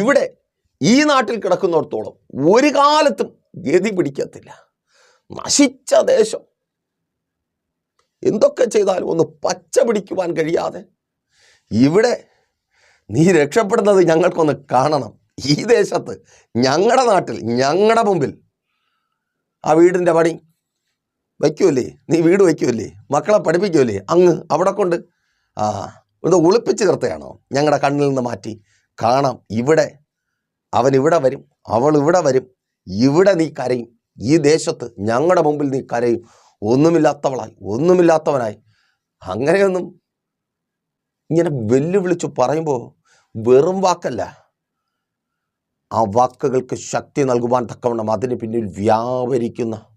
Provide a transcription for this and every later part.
ഇവിടെ ഈ നാട്ടിൽ കിടക്കുന്നിടത്തോളം ഒരു കാലത്തും ഗതി പിടിക്കത്തില്ല. നശിച്ച ദേശം. എന്തൊക്കെ ചെയ്താലും ഒന്ന് പച്ച പിടിക്കുവാൻ കഴിയാതെ ഇവിടെ നീ രക്ഷപ്പെടുന്നത് ഞങ്ങൾക്കൊന്ന് കാണണം. ഈ ദേശത്ത് ഞങ്ങളുടെ നാട്ടിൽ ഞങ്ങളുടെ മുമ്പിൽ. ആ വീടിന്റെ പണി വയ്ക്കുമല്ലേ നീ വീട് വയ്ക്കുമല്ലേ മക്കളെ പഠിപ്പിക്കുമല്ലേ അങ്ങ് അവിടെ കൊണ്ട് ആ ഇത് ഒളിപ്പിച്ച് നിർത്തുകയാണോ? ഞങ്ങളുടെ കണ്ണിൽ നിന്ന് മാറ്റി കാണാം. ഇവിടെ. അവൻ ഇവിടെ വരും. അവൾ ഇവിടെ വരും. ഇവിടെ നീ കരയും. ഈ ദേശത്ത് ഞങ്ങളുടെ മുമ്പിൽ നീ കരയും. ഒന്നുമില്ലാത്തവളായി. ഒന്നുമില്ലാത്തവനായി. അങ്ങനെയൊന്നും ഇങ്ങനെ വെല്ലുവിളിച്ച് പറയുമ്പോൾ വെറും വാക്കല്ല. ആ വാക്കുകൾക്ക് ശക്തി നൽകുവാൻ തക്കവണ്ണം അതിന് പിന്നിൽ വ്യാപരിക്കുന്ന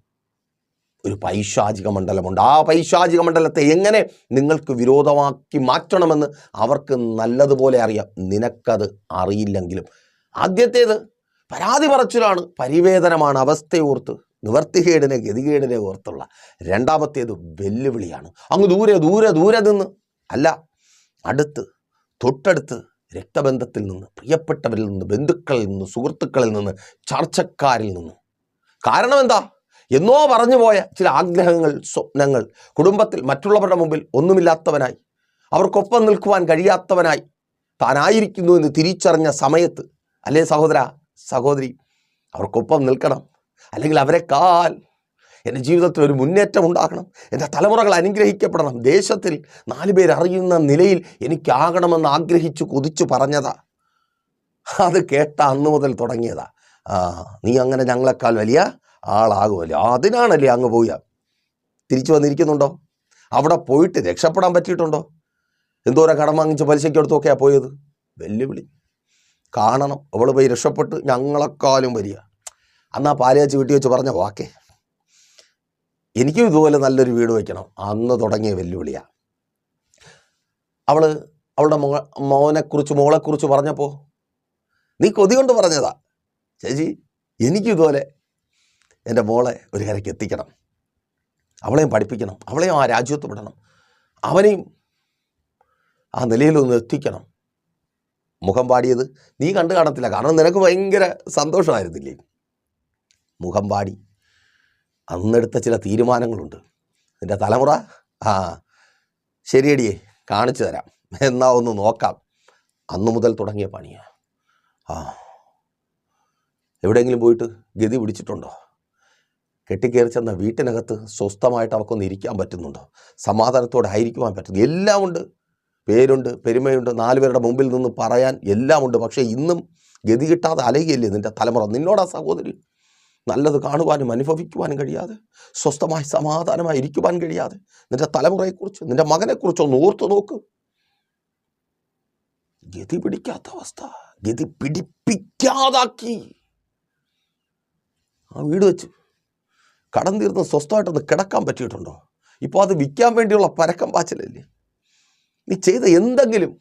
ഒരു പൈശാചിക മണ്ഡലമുണ്ട്. ആ പൈശാചിക മണ്ഡലത്തെ എങ്ങനെ നിങ്ങൾക്ക് വിരോധമാക്കി മാറ്റണമെന്ന് അവർക്ക് നല്ലതുപോലെ അറിയാം. നിനക്കത് അറിയില്ലെങ്കിലും. ആദ്യത്തേത് പരാതി പറച്ചിലാണ് പരിവേദനമാണ് അവസ്ഥയോർത്ത് നിവർത്തികേടിനെ ഗതികേടിനെ ഓർത്തുള്ള. രണ്ടാമത്തേത് വെല്ലുവിളിയാണ്. അങ്ങ് ദൂരെ ദൂരെ ദൂരെ നിന്ന്. അല്ല അടുത്ത് തൊട്ടടുത്ത് രക്തബന്ധത്തിൽ നിന്ന് പ്രിയപ്പെട്ടവരിൽ നിന്ന് ബന്ധുക്കളിൽ നിന്ന് സുഹൃത്തുക്കളിൽ നിന്ന് ചർച്ചക്കാരിൽ നിന്ന്. കാരണം എന്താ എന്നോ പറഞ്ഞു പോയ ചില ആഗ്രഹങ്ങൾ സ്വപ്നങ്ങൾ കുടുംബത്തിൽ മറ്റുള്ളവരുടെ മുമ്പിൽ ഒന്നുമില്ലാത്തവനായി അവർക്കൊപ്പം നിൽക്കുവാൻ കഴിയാത്തവനായി താനായിരിക്കുന്നു എന്ന് തിരിച്ചറിഞ്ഞ സമയത്ത് അല്ലേ സഹോദര സഹോദരി അവർക്കൊപ്പം നിൽക്കണം. അല്ലെങ്കിൽ അവരെക്കാൽ എന്റെ ജീവിതത്തിൽ ഒരു മുന്നേറ്റം ഉണ്ടാകണം. എന്റെ തലമുറകൾ അനുഗ്രഹിക്കപ്പെടണം. ദേശത്തിൽ നാല് പേർ അറിയുന്ന നിലയിൽ എനിക്കാകണമെന്ന് ആഗ്രഹിച്ചു കൊതിച്ചു പറഞ്ഞതാ. അത് കേട്ട അന്ന് മുതൽ തുടങ്ങിയതാ. നീ അങ്ങനെ ഞങ്ങളെക്കാൾ വലിയ ആളാകുമല്ലോ. അതിനാണല്ലേ അങ്ങ് പോയ തിരിച്ചു വന്നിരിക്കുന്നുണ്ടോ? അവിടെ പോയിട്ട് രക്ഷപ്പെടാൻ പറ്റിയിട്ടുണ്ടോ? എന്തോരം കടം വാങ്ങിച്ച് പലിശയ്ക്കടുത്തൊക്കെയാണ് പോയത്? വെല്ലുവിളി. കാണണം. അവൾ പോയി രക്ഷപ്പെട്ട് ഞങ്ങളെക്കാലും വരിക. അന്നാ ആ പാലയച്ച് വെച്ച് പറഞ്ഞ വാക്കേ. എനിക്കും ഇതുപോലെ നല്ലൊരു വീട് വയ്ക്കണം അന്ന് തുടങ്ങിയ വെല്ലുവിളിയാണ് അവൾ അവളുടെ മോ മോനെക്കുറിച്ച് മോളെക്കുറിച്ച് പറഞ്ഞപ്പോൾ നീ കൊതി കൊണ്ട് പറഞ്ഞതാ. ചേച്ചി എനിക്കും ഇതുപോലെ എന്റെ മോളെ ഒരു കരയ്ക്ക് എത്തിക്കണം. അവളെയും പഠിപ്പിക്കണം. അവളെയും ആ രാജ്യത്ത് വിടണം. അവനെയും ആ നിലയിലൊന്ന് എത്തിക്കണം. മുഖം പാടിയത് നീ കണ്ടു കാണത്തില്ല. കാരണം നിനക്ക് ഭയങ്കര സന്തോഷമായിരുന്നില്ലേ? മുഖം പാടി അന്നെടുത്ത ചില തീരുമാനങ്ങളുണ്ട്. നിന്റെ തലമുറ? ആ. ശരിയടിയേ കാണിച്ചു തരാം. എന്നാ ഒന്ന് നോക്കാം. അന്നു മുതൽ തുടങ്ങിയ പണിയാണ് ആ. എവിടെയെങ്കിലും പോയിട്ട് ഗതി പിടിച്ചിട്ടുണ്ടോ? കെട്ടിക്കയറി ചെന്ന വീട്ടിനകത്ത് സ്വസ്ഥമായിട്ട് അവർക്കൊന്ന് ഇരിക്കാൻ പറ്റുന്നുണ്ടോ? സമാധാനത്തോടെ ആയിരിക്കുവാൻ പറ്റുന്നു. എല്ലാം ഉണ്ട്. പേരുണ്ട് പെരുമയുണ്ട്. നാല് പേരുടെ മുമ്പിൽ നിന്ന് പറയാൻ എല്ലാം ഉണ്ട്. പക്ഷേ ഇന്നും ഗതി കിട്ടാതെ അലയുകയല്ലേ നിന്റെ തലമുറ? നിന്നോടാ സഹോദരി നല്ലത് കാണുവാനും അനുഭവിക്കുവാനും കഴിയാതെ സ്വസ്ഥമായി സമാധാനമായി ഇരിക്കുവാൻ കഴിയാതെ നിന്റെ തലമുറയെക്കുറിച്ച് നിന്റെ മകനെക്കുറിച്ച് ഒന്ന് ഓർത്തു നോക്ക്. ഗതി പിടിക്കാത്ത അവസ്ഥ. ഗതി പിടിപ്പിക്കാതാക്കി. ആ വീട് വെച്ച് കടം തീർന്ന് സ്വസ്ഥമായിട്ടൊന്ന് കിടക്കാൻ പറ്റിയിട്ടുണ്ടോ? ഇപ്പോൾ അത് വിൽക്കാൻ വേണ്ടിയുള്ള പരക്കം പാച്ചിലല്ലേ? നീ ചെയ്ത എന്തെങ്കിലും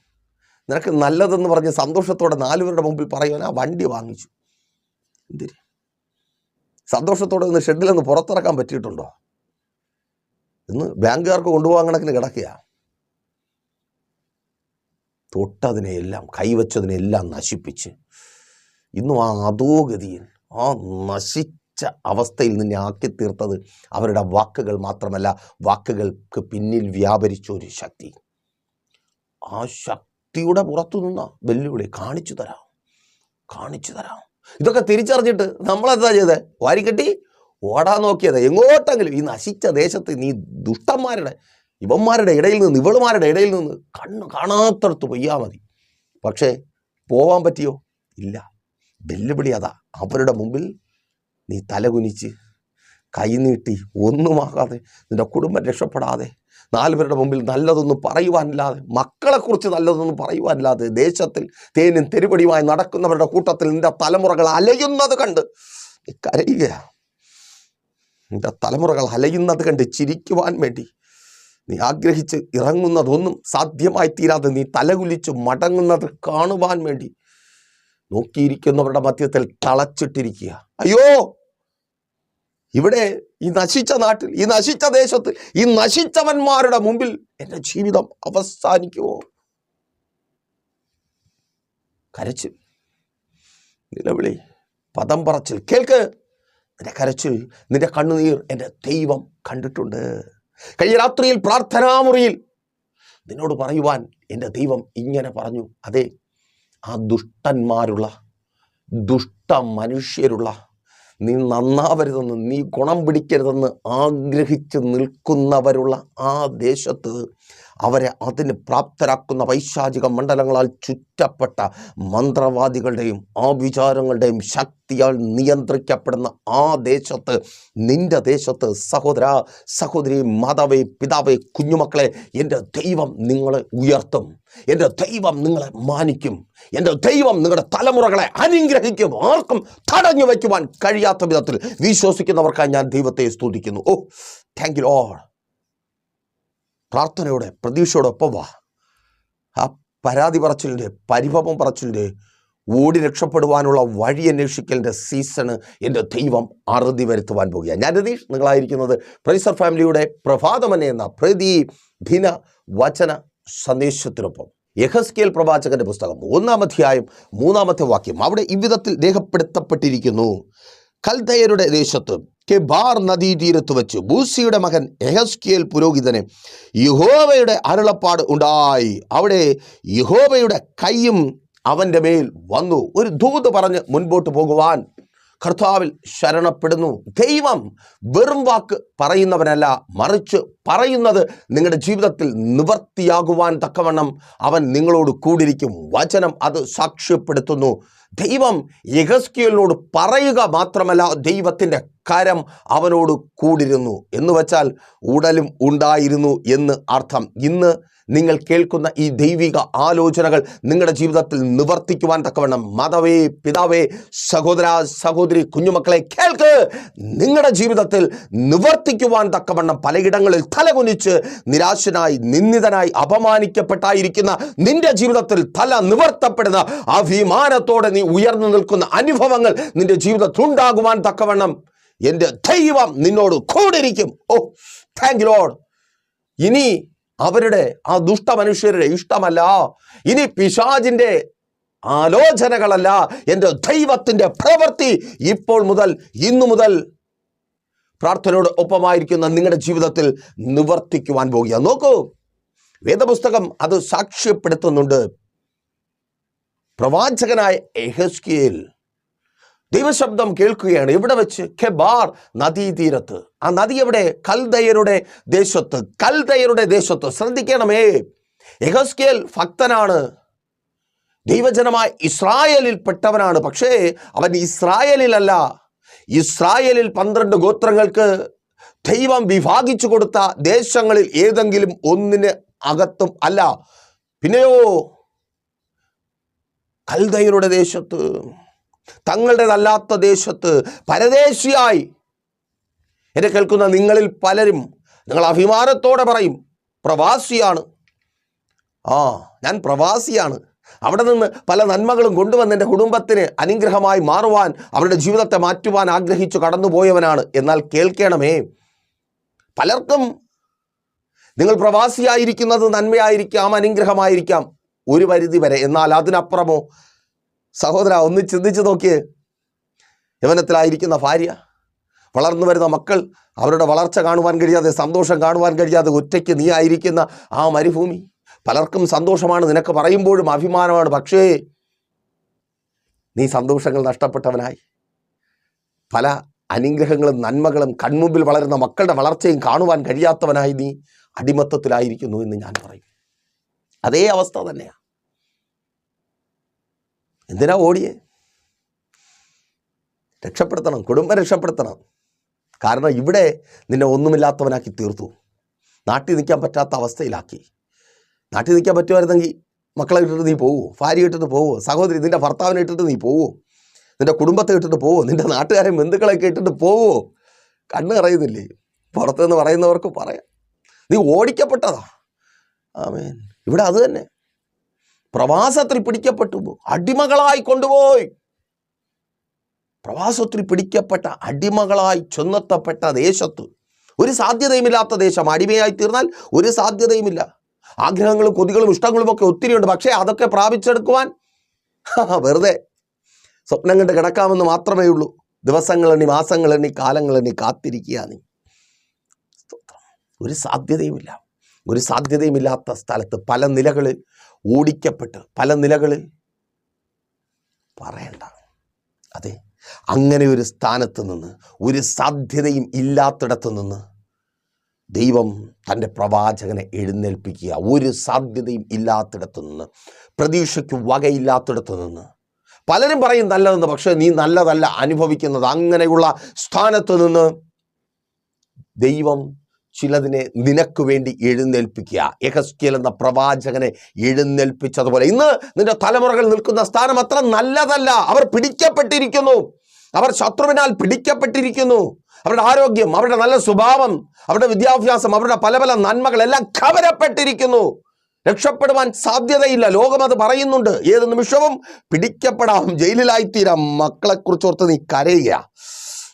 നിനക്ക് നല്ലതെന്ന് പറഞ്ഞ് സന്തോഷത്തോടെ നാലുപേരുടെ മുമ്പിൽ പറയുവാൻ ആ വണ്ടി വാങ്ങിച്ചു. എന്തിന്? സന്തോഷത്തോടെ ഒന്ന് ഷെഡിൽ നിന്ന് പുറത്തിറക്കാൻ പറ്റിയിട്ടുണ്ടോ? ഇന്ന് ബാങ്കുകാർക്ക് കൊണ്ടുപോകാൻ കണക്കിന് കിടക്കുക തൊട്ടതിനെയെല്ലാം കൈവച്ചതിനെല്ലാം നശിപ്പിച്ച്. ഇന്നും ആ അധോഗതിയിൽ ആ നശിച്ച അവസ്ഥയിൽ നിന്നെ ആക്കി തീർത്തത് അവരുടെ വാക്കുകൾ മാത്രമല്ല വാക്കുകൾക്ക് പിന്നിൽ വ്യാപരിച്ച ഒരു ശക്തി. ആ ശക്തിയുടെ പുറത്തു നിന്ന വെല്ലുവിളി കാണിച്ചു തരാം. കാണിച്ചു തരാം. ഇതൊക്കെ തിരിച്ചറിഞ്ഞിട്ട് നമ്മളെന്താ ചെയ്തത് വാരിക്കെട്ടി ഓടാൻ നോക്കിയത്. എങ്ങോട്ടെങ്കിലും ഈ നശിച്ച ദേശത്ത് നീ ദുഷ്ടന്മാരുടെ ഇവന്മാരുടെ ഇടയിൽ നിന്ന് ഇവളുമാരുടെ ഇടയിൽ നിന്ന് കണ്ണ് കാണാത്തടത്ത് പൊയ്യാ മതി. പക്ഷേ പോവാൻ പറ്റിയോ? ഇല്ല. വെല്ലുവിളി അതാ. അവരുടെ മുമ്പിൽ നീ തലകുനിച്ച് കൈനീട്ടി ഒന്നുമാകാതെ നിന്റെ കുടുംബം രക്ഷപ്പെടാതെ നാല് പേരുടെ മുമ്പിൽ നല്ലതൊന്നും പറയുവാനില്ലാതെ മക്കളെക്കുറിച്ച് നല്ലതൊന്നും പറയുവാനില്ലാതെ ദേശത്തിൽ തേനും തെരുപടിയുമായി നടക്കുന്നവരുടെ കൂട്ടത്തിൽ നിന്റെ തലമുറകൾ അലയുന്നത് കണ്ട് നീ നിന്റെ നിന്റെ തലമുറകൾ അലയുന്നത് കണ്ട് ചിരിക്കുവാൻ വേണ്ടി നീ ആഗ്രഹിച്ച് ഇറങ്ങുന്നതൊന്നും സാധ്യമായി തീരാതെ നീ തലകുലിച്ച് മടങ്ങുന്നത് കാണുവാൻ വേണ്ടി നോക്കിയിരിക്കുന്നവരുടെ മധ്യത്തിൽ തളച്ചിട്ടിരിക്കുക. അയ്യോ! ഇവിടെ ഈ നശിച്ച നാട്ടിൽ ഈ നശിച്ച ദേശത്ത് ഈ നശിച്ചവന്മാരുടെ മുമ്പിൽ എന്റെ ജീവിതം അവസാനിക്കുമോ കരച്ചിൽ. നിലവിളി. പദം പറച്ചിൽ. കേൾക്ക്. നിന്റെ കരച്ചിൽ നിന്റെ കണ്ണുനീർ എന്റെ ദൈവം കണ്ടിട്ടുണ്ട്. കഴിഞ്ഞ രാത്രിയിൽ പ്രാർത്ഥനാമുറിയിൽ നിന്നോട് പറയുവാൻ എന്റെ ദൈവം ഇങ്ങനെ പറഞ്ഞു. അതെ ആ ദുഷ്ടന്മാരുള്ള ദുഷ്ട മനുഷ്യരുള്ള നീ നന്നാവരുതെന്ന് നീ ഗുണം പിടിക്കരുതെന്ന് ആഗ്രഹിച്ച് നിൽക്കുന്നവരുള്ള ആ ദേശത്ത് അവരെ അതിന് പ്രാപ്തരാക്കുന്ന പൈശാചിക മണ്ഡലങ്ങളാൽ ചുറ്റപ്പെട്ട മന്ത്രവാദികളുടെയും ആവിചാരങ്ങളുടെയും ശക്തിയാൽ നിയന്ത്രിക്കപ്പെടുന്ന ആ ദേശത്ത് നിന്റെ ദേശത്ത് സഹോദര സഹോദരി മാതാവേ പിതാവേ കുഞ്ഞുമക്കളെ എന്റെ ദൈവം നിങ്ങളെ ഉയർത്തും. എന്റെ ദൈവം നിങ്ങളെ മാനിക്കും. എന്റെ ദൈവം നിങ്ങളുടെ തലമുറകളെ അനുഗ്രഹിക്കും. ആർക്കും തടഞ്ഞു വയ്ക്കുവാൻ കഴിയാത്ത വിധത്തിൽ വിശ്വസിക്കുന്നവർക്കായി ഞാൻ ദൈവത്തെ സ്തുതിക്കുന്നു. ഓ താങ്ക് യു ലോഡ് പ്രാർത്ഥനയോടെ പ്രതീക്ഷയോടെ ഒപ്പം വാ. ആ പരാതി പറച്ചിലിന്റെ പരിഭവം പറച്ചിലിന്റെ ഓടി രക്ഷപ്പെടുവാനുള്ള വഴി അന്വേഷിക്കലിന്റെ സീസണ് എന്റെ ദൈവം അറുതി വരുത്തുവാൻ പോകുകയാണ് ഞാൻ രതീഷ് നിങ്ങളായിരിക്കുന്നത് പ്രൈസർ ഫാമിലിയുടെ പ്രഭാതമനെ എന്ന പ്രതി ദിന വചന സന്ദേശത്തിനൊപ്പം. യഹസ്കേൽ പ്രവാചകന്റെ പുസ്തകം ഒന്നാം അധ്യായം മൂന്നാമത്തെ വാക്യം അവിടെ ഇവിധത്തിൽ രേഖപ്പെടുത്തപ്പെട്ടിരിക്കുന്നു. കൽദയരുടെ ദേശത്ത് കെബാർ നദീതീരത്ത് വെച്ച് ബൂസിയുടെ മകൻ എഹസ്കിയേൽ പുരോഹിതന് യഹോവയുടെ അരുളപ്പാട് ഉണ്ടായി. അവിടെ യഹോവയുടെ കൈയും അവന്റെ മേൽ വന്നു. ഒരു ദൂത് പറഞ്ഞ് മുൻപോട്ട് പോകുവാൻ കർത്താവിൽ ശരണപ്പെടുന്നു. ദൈവം വെറും വാക്ക് പറയുന്നവനല്ല മറിച്ച് പറയുന്നത് നിങ്ങളുടെ ജീവിതത്തിൽ നിവർത്തിയാകുവാൻ തക്കവണ്ണം അവൻ നിങ്ങളോട് കൂടിരിക്കും വചനം അത് സാക്ഷ്യപ്പെടുത്തുന്നു. ദൈവം യഹസ്കിയലിനോട് പറയുക മാത്രമല്ല ദൈവത്തിന്റെ കരം അവനോട് കൂടിരുന്നു എന്ന് വച്ചാൽ ഉടലും ഉണ്ടായിരുന്നു എന്ന് അർത്ഥം. ഇന്ന് നിങ്ങൾ കേൾക്കുന്ന ഈ ദൈവിക ആലോചനകൾ നിങ്ങളുടെ ജീവിതത്തിൽ നിവർത്തിക്കുവാൻ തക്കവണ്ണം മാതാവേ പിതാവേ സഹോദര സഹോദരി കുഞ്ഞുമക്കളെ കേൾക്ക്. നിങ്ങളുടെ ജീവിതത്തിൽ നിവർത്തിക്കുവാൻ തക്കവണ്ണം പലയിടങ്ങളിൽ തലകുനിച്ച് നിരാശനായി നിന്ദിതനായി അപമാനിക്കപ്പെട്ടായിരിക്കുന്ന നിന്റെ ജീവിതത്തിൽ തല നിവർത്തപ്പെടുന്ന അഭിമാനത്തോടെ നീ ഉയർന്നു നിൽക്കുന്ന അനുഭവങ്ങൾ നിന്റെ ജീവിതത്തിൽ ഉണ്ടാകുവാൻ തക്കവണ്ണം എന്റെ ദൈവം നിന്നോട് കൂടിരിക്കും ഓ താങ്ക് ലോഡ് ഇനി അവരുടെ ആ ദുഷ്ട മനുഷ്യരുടെ ഇഷ്ടമല്ല. ഇനി പിശാജിന്റെ ആലോചനകളല്ല. എന്റെ ദൈവത്തിന്റെ പ്രവൃത്തി ഇപ്പോൾ മുതൽ ഇന്നു മുതൽ പ്രാർത്ഥനയോട് ഒപ്പമായിരിക്കുന്ന നിങ്ങളുടെ ജീവിതത്തിൽ നിവർത്തിക്കുവാൻ പോകുക. നോക്കൂ വേദപുസ്തകം അത് സാക്ഷ്യപ്പെടുത്തുന്നുണ്ട്. പ്രവാചകനായ എഹസ്കിയേൽ. ദൈവശബ്ദം കേൾക്കുകയാണ്. ഇവിടെ വെച്ച്? ഖെബാർ നദീതീരത്ത്. ആ നദി എവിടെ? കൽദയരുടെ ദേശത്ത്. കൽദയരുടെ ദേശത്ത്. ശ്രദ്ധിക്കണമേ. എഹസ്കിയൽ ഭക്തനാണ്. ദൈവജനമായ ഇസ്രായേലിൽ പെട്ടവനാണ്. പക്ഷേ അവൻ ഇസ്രായേലിലല്ല. ഇസ്രായേലിൽ പന്ത്രണ്ട് ഗോത്രങ്ങൾക്ക് ദൈവം വിഭാഗിച്ചു കൊടുത്ത ദേശങ്ങളിൽ ഏതെങ്കിലും ഒന്നിന് അകത്തും അല്ല. പിന്നെയോ കൽദയരുടെ ദേശത്ത് തങ്ങളുടേതല്ലാത്ത ദേശത്ത് പരദേശിയായി. എന്നെ കേൾക്കുന്ന നിങ്ങളിൽ പലരും നിങ്ങൾ അഭിമാനത്തോടെ പറയും പ്രവാസിയാണ്. ആ ഞാൻ പ്രവാസിയാണ്. അവിടെ നിന്ന് പല നന്മകളും കൊണ്ടുവന്ന് എന്റെ കുടുംബത്തിന് അനുഗ്രഹമായി മാറുവാൻ അവരുടെ ജീവിതത്തെ മാറ്റുവാൻ ആഗ്രഹിച്ചു കടന്നുപോയവനാണ്. എന്നാൽ കേൾക്കണമേ പലർക്കും നിങ്ങൾ പ്രവാസിയായിരിക്കുന്നത് നന്മയായിരിക്കാം അനുഗ്രഹമായിരിക്കാം. ഒരു പരിധി വരെ. എന്നാൽ അതിനപ്പുറമോ സഹോദര ഒന്ന് ചിന്തിച്ചു നോക്കിയേ. യവനത്തിലായിരിക്കുന്ന ഭാര്യ വളർന്നു വരുന്ന മക്കൾ അവരുടെ വളർച്ച കാണുവാൻ കഴിയാതെ സന്തോഷം കാണുവാൻ കഴിയാതെ ഒറ്റയ്ക്ക് നീ ആയിരിക്കുന്ന ആ മരുഭൂമി. പലർക്കും സന്തോഷമാണ് നിനക്ക് പറയുമ്പോഴും അഭിമാനമാണ്. പക്ഷേ നീ സന്തോഷങ്ങൾ നഷ്ടപ്പെട്ടവനായി. പല അനുഗ്രഹങ്ങളും നന്മകളും കൺമുമ്പിൽ വളരുന്ന മക്കളുടെ വളർച്ചയും കാണുവാൻ കഴിയാത്തവനായി നീ അടിമത്തത്തിലായിരിക്കുന്നു എന്ന് ഞാൻ പറയും. അതേ അവസ്ഥ തന്നെയാണ് എന്തിനാ ഓടിയേ? രക്ഷപ്പെടുത്തണം കുടുംബം രക്ഷപ്പെടുത്തണം. കാരണം ഇവിടെ നിന്നെ ഒന്നുമില്ലാത്തവനാക്കി തീർത്തു. നാട്ടിൽ നിൽക്കാൻ പറ്റാത്ത അവസ്ഥയിലാക്കി. നാട്ടിൽ നിൽക്കാൻ പറ്റുമായിരുന്നെങ്കിൽ മക്കളെ ഇട്ടിട്ട് നീ പോവോ? ഭാര്യ ഇട്ടിട്ട് പോവോ? സഹോദരി നിന്റെ ഭർത്താവിനെ ഇട്ടിട്ട് നീ പോവോ? നിന്റെ കുടുംബത്തെ ഇട്ടിട്ട് പോവോ? നിന്റെ നാട്ടുകാരെ ബന്ധുക്കളൊക്കെ ഇട്ടിട്ട് പോവോ? കണ്ണ് അറിയുന്നില്ലേ പുറത്തുനിന്ന് പറയുന്നവർക്ക് പറയാം. നീ ഓടിക്കപ്പെട്ടതാ. ആമേൻ. ഇവിടെ അത് തന്നെ. പ്രവാസത്തിൽ പിടിക്കപ്പെട്ടു അടിമകളായി കൊണ്ടുപോയി. പ്രവാസത്തിൽ പിടിക്കപ്പെട്ട അടിമകളായി ചെന്നെത്തപ്പെട്ട ദേശത്ത് ഒരു സാധ്യതയുമില്ലാത്ത ദേശം അടിമയായി തീർന്നാൽ ഒരു സാധ്യതയുമില്ല. ആഗ്രഹങ്ങളും കൊതികളും ഇഷ്ടങ്ങളും ഒക്കെ ഒത്തിരിയുണ്ട് പക്ഷേ അതൊക്കെ പ്രാപിച്ചെടുക്കുവാൻ വെറുതെ സ്വപ്നം കണ്ട് കിടക്കാമെന്ന് മാത്രമേ ഉള്ളൂ. ദിവസങ്ങളെണ്ണി മാസങ്ങളെണ്ണി കാലങ്ങളെണ്ണി കാത്തിരിക്കുക നീ. ഒരു സാധ്യതയുമില്ല. ഒരു സാധ്യതയുമില്ലാത്ത സ്ഥലത്ത് പല നിലകളിൽ ഓടിക്കപ്പെട്ട് പല നിലകളിൽ പറയണ്ട. അതെ അങ്ങനെ ഒരു സ്ഥാനത്ത് നിന്ന് ഒരു സാധ്യതയും ഇല്ലാത്തിടത്ത് നിന്ന് ദൈവം തന്റെ പ്രവാചകനെ എഴുന്നേൽപ്പിക്കുക. ഒരു സാധ്യതയും ഇല്ലാത്തിടത്ത് നിന്ന് പ്രതീക്ഷയ്ക്ക് വകയില്ലാത്തിടത്ത് നിന്ന്. പലരും പറയും നല്ലതെന്ന് പക്ഷേ നീ നല്ലതല്ല അനുഭവിക്കുന്നത്. അങ്ങനെയുള്ള സ്ഥാനത്ത് നിന്ന് ദൈവം ചിലതിനെ നിനക്ക് വേണ്ടി എഴുന്നേൽപ്പിക്കുക. യഹസ്കിയൽ എന്ന പ്രവാചകനെ എഴുന്നേൽപ്പിച്ചതുപോലെ. ഇന്ന് നിന്റെ തലമുറകൾ നിൽക്കുന്ന സ്ഥാനം അത്ര നല്ലതല്ല. അവർ പിടിക്കപ്പെട്ടിരിക്കുന്നു. അവർ ശത്രുവിനാൽ പിടിക്കപ്പെട്ടിരിക്കുന്നു. അവരുടെ ആരോഗ്യം അവരുടെ നല്ല സ്വഭാവം അവരുടെ വിദ്യാഭ്യാസം അവരുടെ പല പല നന്മകൾ എല്ലാം കവരപ്പെട്ടിരിക്കുന്നു രക്ഷപ്പെടുവാൻ സാധ്യതയില്ല. ലോകം അത് പറയുന്നുണ്ട്. ഏത് നിമിഷവും പിടിക്കപ്പെടാം. ജയിലിലായിത്തീരാം. മക്കളെക്കുറിച്ച് ഓർത്ത് നീ കരയുക.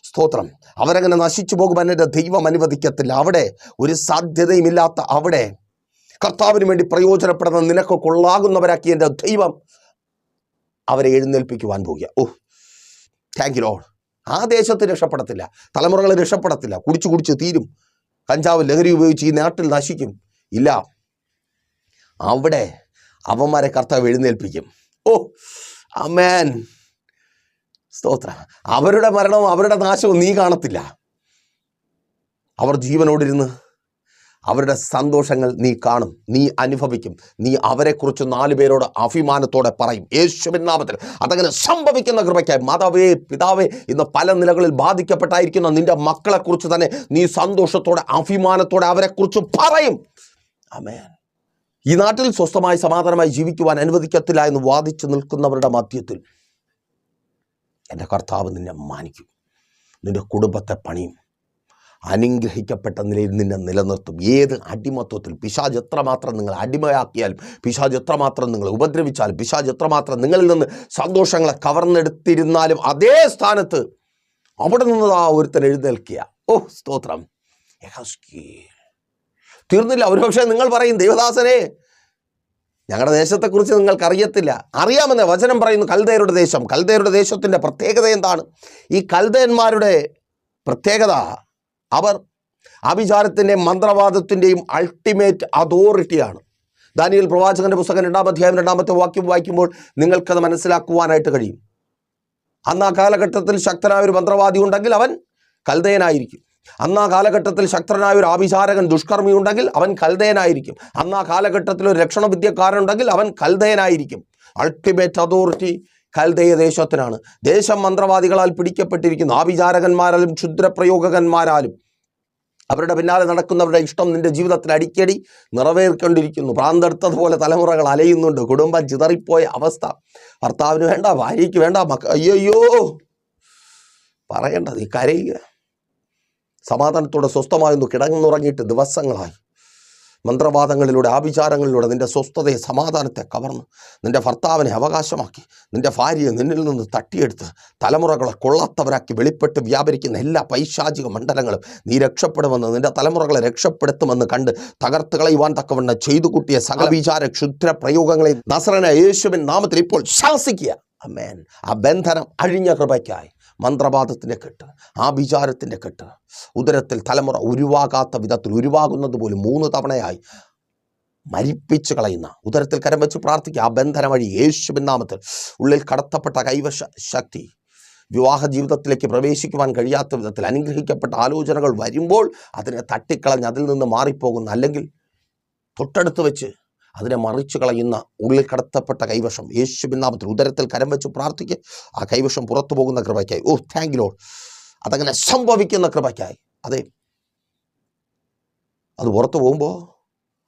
സ്തോത്രം. അവരങ്ങനെ നശിച്ചു പോകുവാൻ എന്റെ ദൈവം അനുവദിക്കത്തില്ല. അവിടെ ഒരു സാധ്യതയുമില്ലാത്ത അവിടെ കർത്താവിന് വേണ്ടി പ്രയോജനപ്പെടുന്ന നിനക്ക് കൊള്ളാകുന്നവരാക്കി എന്റെ ദൈവം അവരെ എഴുന്നേൽപ്പിക്കുവാൻ പോകുക. ഓ താങ്ക് യു ലോഡ് ആ ദേശത്ത് രക്ഷപ്പെടത്തില്ല. തലമുറകൾ രക്ഷപ്പെടത്തില്ല. കുടിച്ചു കുടിച്ച് തീരും. കഞ്ചാവ് ലഹരി ഉപയോഗിച്ച് ഈ നാട്ടിൽ നശിക്കും. ഇല്ല. അവിടെ അവന്മാരെ കർത്താവ് എഴുന്നേൽപ്പിക്കും. ഓ അമേൻ സ്തോത്ര. അവരുടെ മരണവും അവരുടെ നാശവും നീ കാണത്തില്ല. അവർ ജീവനോടിരുന്ന് അവരുടെ സന്തോഷങ്ങൾ നീ കാണും നീ അനുഭവിക്കും നീ അവരെക്കുറിച്ച് നാല് പേരോട് അഭിമാനത്തോടെ പറയും. യേശുവിൻ നാമത്തിൽ അതങ്ങനെ സംഭവിക്കുന്ന കൃപയ്ക്കായി മാതാവേ പിതാവേ ഇന്ന് പല നിലകളിൽ ബാധിക്കപ്പെട്ടായിരിക്കുന്ന നിന്റെ മക്കളെക്കുറിച്ച് തന്നെ നീ സന്തോഷത്തോടെ അഭിമാനത്തോടെ അവരെക്കുറിച്ച് പറയും. അമേൻ ഈ നാട്ടിൽ സ്വസ്ഥമായി സമാധാനമായി ജീവിക്കുവാൻ അനുവദിക്കത്തില്ല എന്ന് വാദിച്ചു നിൽക്കുന്നവരുടെ മധ്യത്തിൽ എന്റെ കർത്താവ് നിന്നെ മാനിക്കും നിന്റെ കുടുംബത്തെ പണിയും. അനുഗ്രഹിക്കപ്പെട്ട നിലയിൽ നിന്നെ നിലനിർത്തും. ഏത് അടിമത്വത്തിൽ പിശാജ് എത്രമാത്രം നിങ്ങൾ അടിമയാക്കിയാലും പിശാജ് എത്രമാത്രം നിങ്ങൾ ഉപദ്രവിച്ചാലും പിശാജ് എത്രമാത്രം നിങ്ങളിൽ നിന്ന് സന്തോഷങ്ങളെ കവർന്നെടുത്തിരുന്നാലും അതേ സ്ഥാനത്ത് അവിടെ നിന്ന് ആ ഒരുത്തൻ എഴുന്നേൽക്കുക. ഓ സ്തോത്രം. തീർന്നില്ല തീർന്നില്ല. ഒരുപക്ഷെ നിങ്ങൾ പറയും ദേവദാസനെ ഞങ്ങളുടെ ദേശത്തെക്കുറിച്ച് നിങ്ങൾക്ക് അറിയത്തില്ല അറിയാമെന്ന് വചനം പറയുന്നു കൽദയരുടെ ദേശം. കൽദയരുടെ ദേശത്തിന്റെ പ്രത്യേകത എന്താണ്? ഈ കൽദയന്മാരുടെ പ്രത്യേകത അവർ അഭിചാരത്തിന്റെയും മന്ത്രവാദത്തിന്റെയും അൾട്ടിമേറ്റ് അതോറിറ്റിയാണ് ദാനിയൽ പ്രവാചകന്റെ പുസ്തകം രണ്ടാം അധ്യായം രണ്ടാമത്തെ വാക്യം വായിക്കുമ്പോൾ നിങ്ങൾക്കത് മനസ്സിലാക്കുവാനായിട്ട് കഴിയും. അന്ന് ആ കാലഘട്ടത്തിൽ ശക്തനായ ഒരു മന്ത്രവാദി ഉണ്ടെങ്കിൽ അവൻ കൽദയനായിരിക്കും. അന്ന് ആ കാലഘട്ടത്തിൽ ശക്തനായ ഒരു ആഭിചാരകൻ ദുഷ്കർമ്മി ഉണ്ടെങ്കിൽ അവൻ കൽതയനായിരിക്കും അന്ന് ആ കാലഘട്ടത്തിൽ ഒരു രക്ഷണവിദ്യക്കാരുണ്ടെങ്കിൽ അവൻ കൽതയനായിരിക്കും അൾട്ടിമേറ്റ് അതോറിറ്റി കൽതയ ദേശത്തിനാണ്. ദേശം മന്ത്രവാദികളാൽ പിടിക്കപ്പെട്ടിരിക്കുന്നു. ആഭിചാരകന്മാരാലും ക്ഷുദ്രപ്രയോഗകന്മാരാലും. അവരുടെ പിന്നാലെ നടക്കുന്നവരുടെ ഇഷ്ടം നിന്റെ ജീവിതത്തിൽ അടിക്കടി നിറവേറിക്കൊണ്ടിരിക്കുന്നു. പ്രാന്തെടുത്തതുപോലെ തലമുറകൾ അലയുന്നുണ്ട്. കുടുംബം ചിതറിപ്പോയ അവസ്ഥ. ഭർത്താവിന് വേണ്ട ഭാര്യയ്ക്ക് വേണ്ട മക്ക അയ്യോ പറയേണ്ടത് ഈ കരയുക. സമാധാനത്തോടെ സ്വസ്ഥമായൊന്ന് കിടന്നുറങ്ങിയിട്ട് ദിവസങ്ങളായി. മന്ത്രവാദങ്ങളിലൂടെ ആഭിചാരങ്ങളിലൂടെ നിന്റെ സ്വസ്ഥതയെ സമാധാനത്തെ കവർന്ന് നിന്റെ ഭർത്താവിനെ അവകാശമാക്കി നിന്റെ ഭാര്യയെ നിന്നിൽ നിന്ന് തട്ടിയെടുത്ത് തലമുറകളെ കൊള്ളാത്തവരാക്കി വെളിപ്പെട്ട് വ്യാപരിക്കുന്ന എല്ലാ പൈശാചിക മണ്ഡലങ്ങളും നീ രക്ഷപ്പെടുമെന്ന് നിന്റെ തലമുറകളെ രക്ഷപ്പെടുത്തുമെന്ന് കണ്ട് തകർത്ത് കളയുവാൻ തക്കവണ്ണം ചെയ്തു കൂട്ടിയ സകല വിചാര ക്ഷുദ്ര പ്രയോഗങ്ങളെ നസറന യേശുവിൻ നാമത്തിൽ ഇപ്പോൾ ശാസിക്കുക. അമേൻ ആ ബന്ധനം അഴിഞ്ഞ കൃപയ്ക്കായി. മന്ത്രവാദത്തിന്റെ കെട്ട് ആഭിചാരത്തിന്റെ കെട്ട്. ഉദരത്തിൽ തലമുറ ഉരുവാകാത്ത വിധത്തിൽ ഉരുവാകുന്നത് പോലും മൂന്ന് തവണയായി മരിപ്പിച്ച് കളയുന്ന ഉദരത്തിൽ കരം വെച്ച് പ്രാർത്ഥിക്കുക ആ ബന്ധനം വഴി യേശുവിൻ നാമത്തിൽ ഉള്ളിൽ കടത്തപ്പെട്ട കൈവശ ശക്തി വിവാഹ ജീവിതത്തിലേക്ക് പ്രവേശിക്കുവാൻ കഴിയാത്ത വിധത്തിൽ അനുഗ്രഹിക്കപ്പെട്ട ആലോചനകൾ വരുമ്പോൾ അതിനെ തട്ടിക്കളഞ്ഞ് അതിൽ നിന്ന് മാറിപ്പോകുന്ന അല്ലെങ്കിൽ തൊട്ടടുത്ത് വെച്ച് അതിനെ മറിച്ചു കളയുന്ന ഉള്ളിൽ കടത്തപ്പെട്ട കൈവശം യേശു നാമത്തിൽ ഉദരത്തിൽ കരം വെച്ച് പ്രാർത്ഥിക്കുക ആ കൈവശം പുറത്തു പോകുന്ന കൃപയ്ക്കായി. ഓ താങ്ക് ലോഡ് അതങ്ങനെ സംഭവിക്കുന്ന കൃപയ്ക്കായി. അതെ. അത് പുറത്തു പോകുമ്പോൾ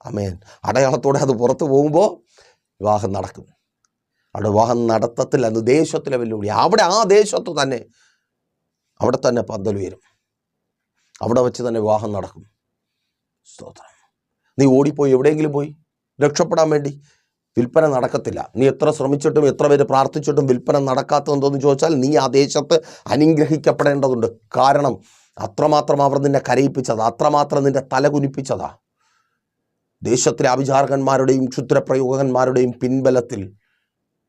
അമേൻ അടയാളത്തോടെ അത് പുറത്തു പോകുമ്പോൾ വിവാഹം നടക്കും. അവിടെ വിവാഹം നടത്തത്തില്ല. അന്ന് ദേശത്തിലെ വെല്ലുവിളി. അവിടെ ആ ദേശത്ത് തന്നെ അവിടെ തന്നെ പന്തൽ ഉയരും. അവിടെ വെച്ച് തന്നെ വിവാഹം നടക്കും. സ്തോത്രം. നീ ഓടിപ്പോയി. എവിടെയെങ്കിലും പോയി? രക്ഷപ്പെടാൻ വേണ്ടി വിൽപ്പന നടക്കത്തില്ല. നീ എത്ര ശ്രമിച്ചിട്ടും എത്ര പേര് പ്രാർത്ഥിച്ചിട്ടും വിൽപ്പന നടക്കാത്തതെന്തോന്ന് ചോദിച്ചാൽ നീ ആ ദേശത്ത് അനുഗ്രഹിക്കപ്പെടേണ്ടതുണ്ട്. കാരണം അത്രമാത്രം അവർ നിന്നെ കരയിപ്പിച്ചതാ അത്രമാത്രം നിന്റെ തല കുനിപ്പിച്ചതാ. ദേശത്തിലെ അഭിചാരകന്മാരുടെയും ക്ഷുദ്രപ്രയോഗകന്മാരുടെയും പിൻബലത്തിൽ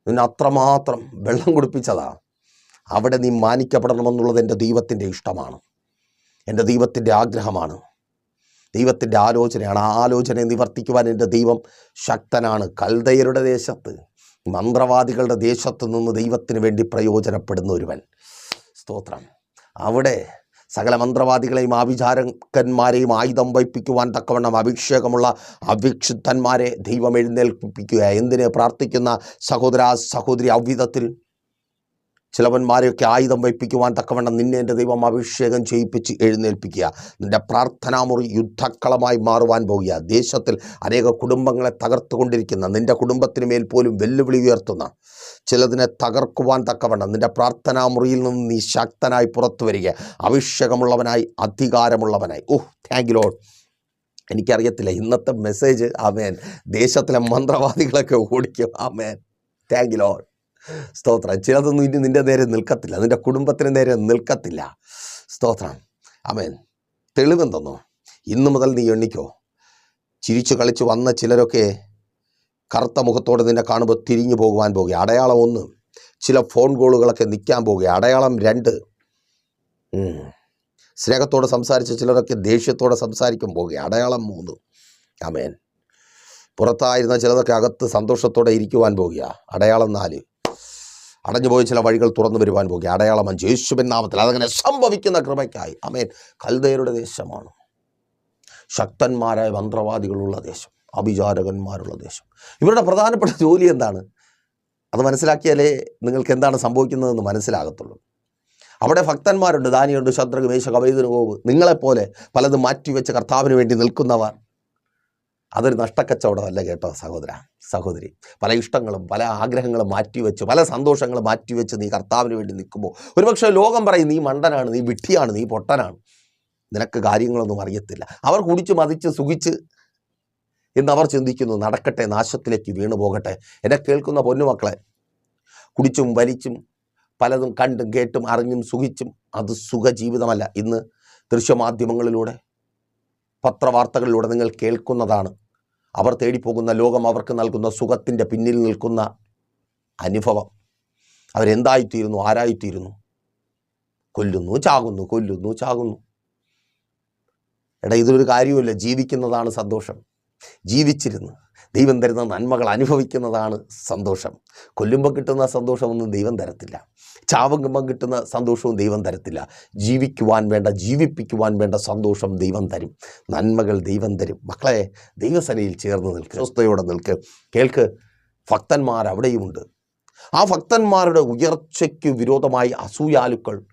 നിന്നെ അത്രമാത്രം വെള്ളം കുടിപ്പിച്ചതാ. അവിടെ നീ മാനിക്കപ്പെടണമെന്നുള്ളത് എന്റെ ദൈവത്തിന്റെ ഇഷ്ടമാണ്. എന്റെ ദൈവത്തിന്റെ ആഗ്രഹമാണ്. ദൈവത്തിന്റെ ആലോചനയാണ്. ആ ആലോചനയെ നിവർത്തിക്കുവാൻ എന്റെ ദൈവം ശക്തനാണ്. കൽദയരുടെ ദേശത്ത് മന്ത്രവാദികളുടെ ദേശത്ത് നിന്ന് ദൈവത്തിന് വേണ്ടി പ്രയോജനപ്പെടുന്ന ഒരുവൻ. സ്തോത്രം. അവിടെ സകല മന്ത്രവാദികളെയും ആഭിചാരക്കന്മാരെയും ആയുധം വയ്പ്പിക്കുവാൻ തക്കവണ്ണം അഭിഷേകമുള്ള അവിക്ഷുദ്ധന്മാരെ ദൈവം എഴുന്നേൽപ്പിക്കുക എന്തിന് പ്രാർത്ഥിക്കുന്ന സഹോദര സഹോദരി അவ்விധത്തിൽ ചിലവന്മാരെയൊക്കെ ആയുധം വയ്പ്പിക്കുവാൻ തക്കവണ്ണം നിന്നെ എന്റെ ദൈവം അഭിഷേകം ചെയ്യിപ്പിച്ച് എഴുന്നേൽപ്പിക്കുക. നിന്റെ പ്രാർത്ഥനാമുറി യുദ്ധക്കളമായി മാറുവാൻ പോകുക. ദേശത്തിൽ അനേക കുടുംബങ്ങളെ തകർത്തുകൊണ്ടിരിക്കുന്ന നിന്റെ കുടുംബത്തിന് മേൽ പോലും വെല്ലുവിളി ഉയർത്തുന്ന ചിലതിനെ തകർക്കുവാൻ തക്കവണ്ണം നിന്റെ പ്രാർത്ഥനാമുറിയിൽ നിന്ന് നീ ശക്തനായി പുറത്തു വരിക. അഭിഷേകമുള്ളവനായി അധികാരമുള്ളവനായി. ഓഹ് താങ്ക് യു ലോഡ് എനിക്കറിയത്തില്ല ഇന്നത്തെ മെസ്സേജ് ആമേൻ ദേശത്തിലെ മന്ത്രവാദികളൊക്കെ ഓടിക്കും. ആമേൻ താങ്ക് യു ലോഡ് സ്തോത്രം. ചിലതൊന്നും ഇനി നിന്റെ നേരെ നിൽക്കത്തില്ല. നിന്റെ കുടുംബത്തിന് നേരെ നിൽക്കത്തില്ല. സ്തോത്രം. അമേൻ തെളിവെന്തെന്നോ? ഇന്നു മുതൽ നീ എണ്ണിക്കോ. ചിരിച്ചു കളിച്ചു വന്ന ചിലരൊക്കെ കറുത്ത മുഖത്തോടെ നിന്നെ കാണുമ്പോൾ തിരിഞ്ഞു പോകുവാൻ പോകുക. അടയാളം ഒന്ന്. ചില ഫോൺ കോളുകളൊക്കെ നിൽക്കാൻ പോകുക. അടയാളം രണ്ട്. സ്നേഹത്തോടെ സംസാരിച്ച ചിലരൊക്കെ ദേഷ്യത്തോടെ സംസാരിക്കാൻ പോകുക. അടയാളം മൂന്ന്. അമേൻ പുറത്തായിരുന്ന ചിലതൊക്കെ അകത്ത് സന്തോഷത്തോടെ ഇരിക്കുവാൻ പോകുക. അടയാളം നാല്. അടഞ്ഞുപോയ ചില വഴികൾ തുറന്നു വരുവാൻ പോകുക അടയാളം അഞ്ച് യേശുവിൻ നാമത്തിൽ. അതങ്ങനെ സംഭവിക്കുന്ന കൃപയ്ക്കായി. അമേൻ കൽദയരുടെ ദേശമാണ്. ശക്തന്മാരായ മന്ത്രവാദികളുള്ള ദേശം. അഭിചാരകന്മാരുള്ള ദേശം. ഇവരുടെ പ്രധാനപ്പെട്ട ജോലി എന്താണ്? അത് മനസ്സിലാക്കിയാലേ നിങ്ങൾക്ക് എന്താണ് സംഭവിക്കുന്നതെന്ന് മനസ്സിലാകത്തുള്ളൂ. അവിടെ ഭക്തന്മാരുണ്ട്. ദാനിയുണ്ട് ശത്രുഘ് മേശ നിങ്ങളെപ്പോലെ പലതും മാറ്റിവെച്ച കർത്താവിന് വേണ്ടി നിൽക്കുന്നവർ. അതൊരു നഷ്ടക്കച്ചവടമല്ല കേട്ടോ സഹോദര സഹോദരി. പല ഇഷ്ടങ്ങളും പല ആഗ്രഹങ്ങളും മാറ്റിവെച്ച് പല സന്തോഷങ്ങളും മാറ്റിവെച്ച് നീ കർത്താവിന് വേണ്ടി നിൽക്കുമ്പോൾ. ഒരുപക്ഷെ ലോകം പറയും നീ മണ്ടനാണ് നീ വിട്ടിയാണ് നീ പൊട്ടനാണ്. നിനക്ക് കാര്യങ്ങളൊന്നും അറിയത്തില്ല. അവർ കുടിച്ച് മതിച്ച് സുഖിച്ച് എന്നവർ ചിന്തിക്കുന്നു നടക്കട്ടെ നാശത്തിലേക്ക് വീണു പോകട്ടെ. എന്നെ കേൾക്കുന്ന പൊന്നുമക്കളെ കുടിച്ചും വലിച്ചും പലതും കണ്ടും കേട്ടും അറിഞ്ഞും സുഖിച്ചും അത് സുഖജീവിതമല്ല. ഇന്ന് ദൃശ്യമാധ്യമങ്ങളിലൂടെ പത്രവാർത്തകളിലൂടെ നിങ്ങൾ കേൾക്കുന്നതാണ് അവർ തേടിപ്പോകുന്ന ലോകം അവർക്ക് നൽകുന്ന സുഖത്തിന്റെ പിന്നിൽ നിൽക്കുന്ന അനുഭവം. അവരെന്തായിത്തീരുന്നു? ആരായിത്തീരുന്നു? കൊല്ലുന്നു ചാകുന്നു കൊല്ലുന്നു ചാകുന്നു. എടാ ഇതൊരു കാര്യമില്ല ജീവിക്കുന്നതാണ് സന്തോഷം. ജീവിച്ചിരുന്ന് ദൈവം തരുന്ന നന്മകൾ അനുഭവിക്കുന്നതാണ് സന്തോഷം. കൊല്ലുമ്പോൾ കിട്ടുന്ന സന്തോഷമൊന്നും ദൈവം തരത്തില്ല. ചാവുമ്പം കിട്ടുന്ന സന്തോഷവും ദൈവം തരത്തില്ല. ജീവിക്കുവാൻ വേണ്ട ജീവിപ്പിക്കുവാൻ വേണ്ട സന്തോഷം ദൈവം തരും. നന്മകൾ ദൈവം തരും. മക്കളെ ദൈവസനയിൽ ചേർന്ന് നിൽക്ക്. സ്വസ്ഥയോടെ നിൽക്ക്. കേൾക്ക് ഭക്തന്മാർ അവിടെയുമുണ്ട് ആ ഭക്തന്മാരുടെ ഉയർച്ചയ്ക്ക് വിരോധമായി അസൂയാലുക്കൾ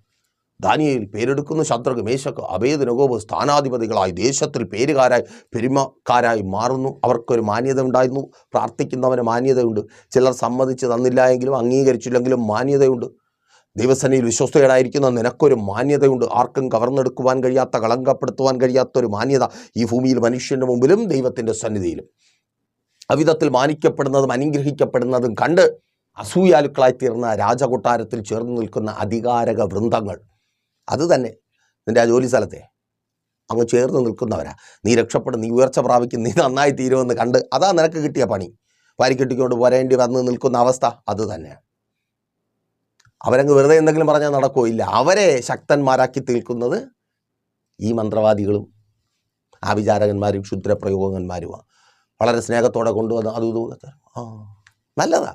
ദാനിയേൽ പേരെടുക്കുന്ന ശത്രുഘ് മേശക്ക് അഭേദനകോപ് സ്ഥാനാധിപതികളായി ദേശത്തിൽ പേരുകാരായി പെരുമക്കാരായി മാറുന്നു. അവർക്കൊരു മാന്യത ഉണ്ടായിരുന്നു പ്രാർത്ഥിക്കുന്നവന് മാന്യതയുണ്ട്. ചിലർ സമ്മതിച്ച് തന്നില്ല എങ്കിലും അംഗീകരിച്ചില്ലെങ്കിലും മാന്യതയുണ്ട്. ദിവസനയിൽ വിശ്വസ്തയോടായിരിക്കുന്ന നിനക്കൊരു മാന്യതയുണ്ട്. ആർക്കും കവർന്നെടുക്കുവാൻ കഴിയാത്ത കളങ്കപ്പെടുത്തുവാൻ കഴിയാത്ത ഒരു മാന്യത ഈ ഭൂമിയിൽ മനുഷ്യന്റെ മുമ്പിലും ദൈവത്തിന്റെ സന്നിധിയിലും. അവിധത്തിൽ മാനിക്കപ്പെടുന്നതും അനുഗ്രഹിക്കപ്പെടുന്നതും കണ്ട് അസൂയാലുക്കളായി തീർന്ന രാജകൊട്ടാരത്തിൽ ചേർന്ന് നിൽക്കുന്ന അധികാരക വൃന്ദങ്ങൾ. അത് തന്നെ. നിന്റെ ആ ജോലി സ്ഥലത്തെ. അങ്ങ് ചേർന്ന് നിൽക്കുന്നവരാ. നീ രക്ഷപ്പെടും നീ ഉയർച്ച പ്രാപിക്കും നീ നന്നായി തീരുമെന്ന് കണ്ട് അതാ നിനക്ക് കിട്ടിയ പണി. വാരിക്കെട്ടിക്കൊണ്ട് വരേണ്ടി വന്ന് നിൽക്കുന്ന അവസ്ഥ അത് തന്നെയാണ് അവരങ്ങ് വെറുതെ എന്തെങ്കിലും പറഞ്ഞാൽ നടക്കുമോ ഇല്ല. അവരെ ശക്തന്മാരാക്കി തീർക്കുന്നത് ഈ മന്ത്രവാദികളും ആവിചാരകന്മാരും ക്ഷുദ്രപ്രയോഗന്മാരുമാണ് വളരെ സ്നേഹത്തോടെ കൊണ്ടുവന്ന് അതും ഇതും ആ നല്ലതാ.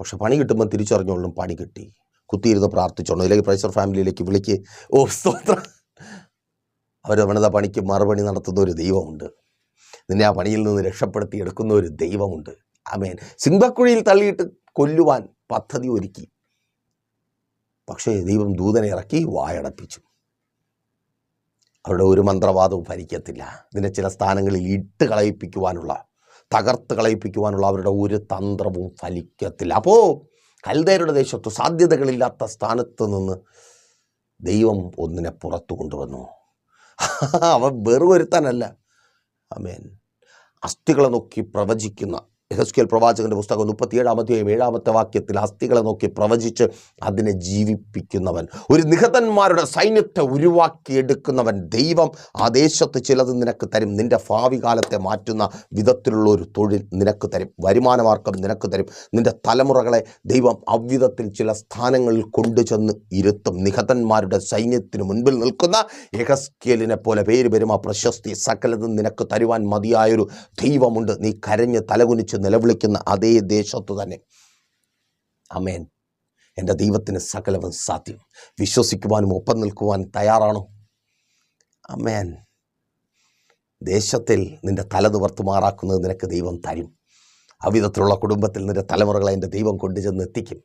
പക്ഷെ പണി കിട്ടുമ്പോൾ തിരിച്ചറിഞ്ഞോളും പണി കിട്ടി. കുത്തിയിരുന്ന് പ്രാർത്ഥിച്ചോണം. ഇല്ലെങ്കിൽ പ്രൈസർ ഫാമിലിയിലേക്ക് വിളിക്ക്. ഓ സ്തോത്ര. അവർ വനിത പണിക്ക് മറുപടി നടത്തുന്ന ഒരു ദൈവമുണ്ട്. നിന്നെ ആ പണിയിൽ നിന്ന് രക്ഷപ്പെടുത്തി എടുക്കുന്ന ഒരു ദൈവമുണ്ട്. ആമേൻ. സിംഹക്കുഴിയിൽ തള്ളിയിട്ട് കൊല്ലുവാൻ പദ്ധതി ഒരുക്കി. പക്ഷേ ദൈവം ദൂതനെ ഇറക്കി വായടപ്പിച്ചു. അവരുടെ ഒരു മന്ത്രവാദവും ഭരിക്കത്തില്ല. ഇതിനെ ചില സ്ഥാനങ്ങളിൽ ഇട്ട് കളയിപ്പിക്കുവാനുള്ള തകർത്ത് കളയിപ്പിക്കുവാനുള്ള അവരുടെ ഒരു തന്ത്രവും ഫലിക്കത്തില്ല. അപ്പോൾ കൽദേരുടെ ദേശത്ത് സാധ്യതകളില്ലാത്ത സ്ഥാനത്ത് നിന്ന് ദൈവം ഒന്നിനെ പുറത്തു കൊണ്ടുവന്നു. അവൻ വെറും ഒരുത്താനല്ല അമേൻ അസ്ഥികളെ നോക്കി പ്രവചിക്കുന്ന യഹസ്കേൽ പ്രവാചകന്റെ പുസ്തകം മുപ്പത്തിയേഴാമത്തെയും ഏഴാമത്തെ വാക്യത്തിൽ അസ്ഥികളെ നോക്കി പ്രവചിച്ച് അതിനെ ജീവിപ്പിക്കുന്നവൻ. ഒരു നിഹതന്മാരുടെ സൈന്യത്തെ ഉരുവാക്കിയെടുക്കുന്നവൻ ദൈവം. ആ ദേശത്ത് ചിലത് നിനക്ക് തരും. നിന്റെ ഭാവി കാലത്തെ മാറ്റുന്ന വിധത്തിലുള്ള ഒരു തൊഴിൽ നിനക്ക് തരും. വരുമാനമാർഗം നിനക്ക് തരും. നിന്റെ തലമുറകളെ ദൈവം അவ்விധത്തിൽ ചില സ്ഥാനങ്ങളിൽ കൊണ്ടുചെന്ന് ഇരുത്തും. നിഹതന്മാരുടെ സൈന്യത്തിന് മുൻപിൽ നിൽക്കുന്ന യഹസ്കേലിനെ പോലെ പേര് ആ പ്രശസ്തി. സകലതും നിനക്ക് തരുവാൻ മതിയായൊരു ദൈവമുണ്ട്. നീ കരഞ്ഞ് തലകുനിച്ച് നിലവിളിക്കുന്ന അതേ ദേശത്ത് തന്നെ. അമേൻ എന്റെ ദൈവത്തിന് സകലവും സാധ്യം. വിശ്വസിക്കുവാനും ഒപ്പം നിൽക്കുവാനും തയ്യാറാണോ? അമേൻ ദേശത്തിൽ നിന്റെ തല നിവർത്തുമാറാക്കുന്നത് നിനക്ക് ദൈവം തരും. അവിധത്തിലുള്ള കുടുംബത്തിൽ നിന്റെ തലമുറകളെ എന്റെ ദൈവം കൊണ്ടുചെന്ന് എത്തിക്കും.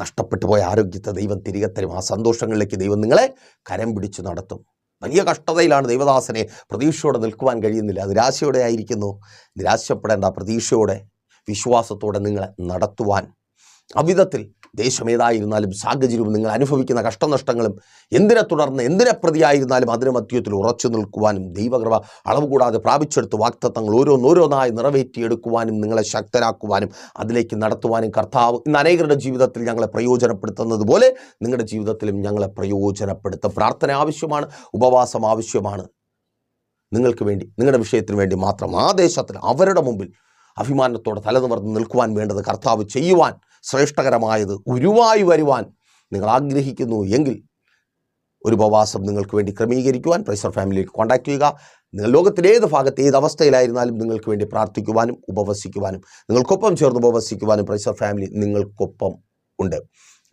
നഷ്ടപ്പെട്ടു പോയ ആരോഗ്യത്തെ ദൈവം തിരികെ തരും. ആ സന്തോഷങ്ങളിലേക്ക് ദൈവം നിങ്ങളെ കരം പിടിച്ചു നടത്തും. വലിയ കഷ്ടതയിലാണ് ദൈവദാസനെ പ്രതീക്ഷയോടെ നിൽക്കുവാൻ കഴിയുന്നില്ല. നിരാശയോടെ ആയിരിക്കുന്നു. നിരാശപ്പെടേണ്ട പ്രതീക്ഷയോടെ വിശ്വാസത്തോടെ നിങ്ങളെ നടത്തുവാൻ അവിധത്തിൽ ദേശമേതായിരുന്നാലും സാഹചര്യവും നിങ്ങൾ അനുഭവിക്കുന്ന കഷ്ടനഷ്ടങ്ങളും എന്തിനെ തുടർന്ന് എന്തിനെ പ്രതിയായിരുന്നാലും അതിന് മധ്യത്തിൽ ഉറച്ചു നിൽക്കുവാനും ദൈവകൃപ അളവ് കൂടാതെ പ്രാപിച്ചെടുത്ത് വാക്തത്വങ്ങൾ ഓരോന്നോരോന്നായി നിറവേറ്റിയെടുക്കുവാനും നിങ്ങളെ ശക്തരാക്കുവാനും അതിലേക്ക് നടത്തുവാനും കർത്താവ് ഇന്ന് അനേകരുടെ ജീവിതത്തിൽ ഞങ്ങളെ പ്രയോജനപ്പെടുത്തുന്നത് പോലെ നിങ്ങളുടെ ജീവിതത്തിലും ഞങ്ങളെ പ്രയോജനപ്പെടുത്തും. പ്രാർത്ഥന ആവശ്യമാണ് ഉപവാസം ആവശ്യമാണ്. നിങ്ങൾക്ക് വേണ്ടി നിങ്ങളുടെ വിഷയത്തിന് വേണ്ടി മാത്രം ആ ദേശത്തിൽ അവരുടെ മുമ്പിൽ അഭിമാനത്തോടെ തലനിവർന്ന് നിൽക്കുവാൻ വേണ്ടത് കർത്താവ് ചെയ്യുവാൻ ശ്രേഷ്ഠകരമായത് ഉരുവായി വരുവാൻ നിങ്ങൾ ആഗ്രഹിക്കുന്നു എങ്കിൽ ഒരു ഉപവാസം നിങ്ങൾക്ക് വേണ്ടി ക്രമീകരിക്കുവാൻ പ്രൈസർ ഫാമിലിയിൽ കോൺടാക്ട് ചെയ്യുക. നിങ്ങൾ ലോകത്തിന്റെ ഏത് ഭാഗത്ത് ഏത് അവസ്ഥയിലായിരുന്നാലും നിങ്ങൾക്ക് വേണ്ടി പ്രാർത്ഥിക്കുവാനും ഉപവസിക്കുവാനും നിങ്ങൾക്കൊപ്പം ചേർന്ന് ഉപവസിക്കുവാനും പ്രൈസർ ഫാമിലി നിങ്ങൾക്കൊപ്പം ഉണ്ട്.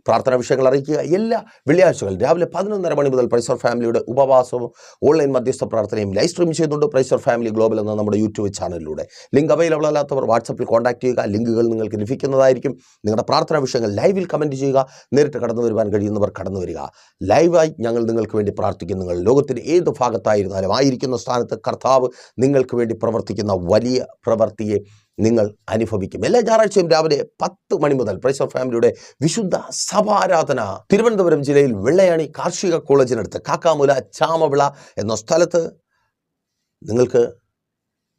പ്രാർത്ഥന വിഷയങ്ങൾ അറിയിക്കുക. എല്ലാ വെള്ളിയാഴ്ചകളും രാവിലെ പതിനൊന്നര മണി മുതൽ പ്രൈസർ ഫാമിലിയുടെ ഉപവാസവും ഓൺലൈൻ മധ്യസ്ഥ പ്രാർത്ഥനയും ലൈവ് സ്ട്രീം ചെയ്യുന്നുണ്ട് പ്രൈസർ ഫാമിലി ഗ്ലോബൽ എന്ന നമ്മുടെ യൂട്യൂബ് ചാനലിലൂടെ. ലിങ്ക് അവൈലബിൾ അല്ലാത്തവർ വാട്സപ്പിൽ കോൺടാക്ട് ചെയ്യുക. ലിങ്കുകൾ നിങ്ങൾക്ക് ലഭിക്കുന്നതായിരിക്കും. നിങ്ങളുടെ പ്രാർത്ഥനാ വിഷയങ്ങൾ ലൈവിൽ കമന്റ് ചെയ്യുക. നേരിട്ട് കടന്നു വരുവാൻ കഴിയുന്നവർ കടന്നു വരിക. ലൈവായി ഞങ്ങൾ നിങ്ങൾക്ക് വേണ്ടി പ്രാർത്ഥിക്കും നിങ്ങൾ ലോകത്തിന്റെ ഏത് ഭാഗത്തായിരുന്നാലും ആയിരിക്കുന്ന സ്ഥാനത്ത് കർത്താവ് നിങ്ങൾക്ക് വേണ്ടി പ്രവർത്തിക്കുന്ന വലിയ പ്രവൃത്തിയെ നിങ്ങൾ അനുഭവിക്കും. എല്ലാ ഞായറാഴ്ചയും രാവിലെ പത്ത് മണി മുതൽ പ്രൈസ് ഓഫ് ഫാമിലിയുടെ വിശുദ്ധ സഭാരാധന. തിരുവനന്തപുരം ജില്ലയിൽ വെള്ളയാണി കാർഷിക കോളേജിനടുത്ത് കാക്കാമുല ചാമവിള എന്ന സ്ഥലത്ത് നിങ്ങൾക്ക്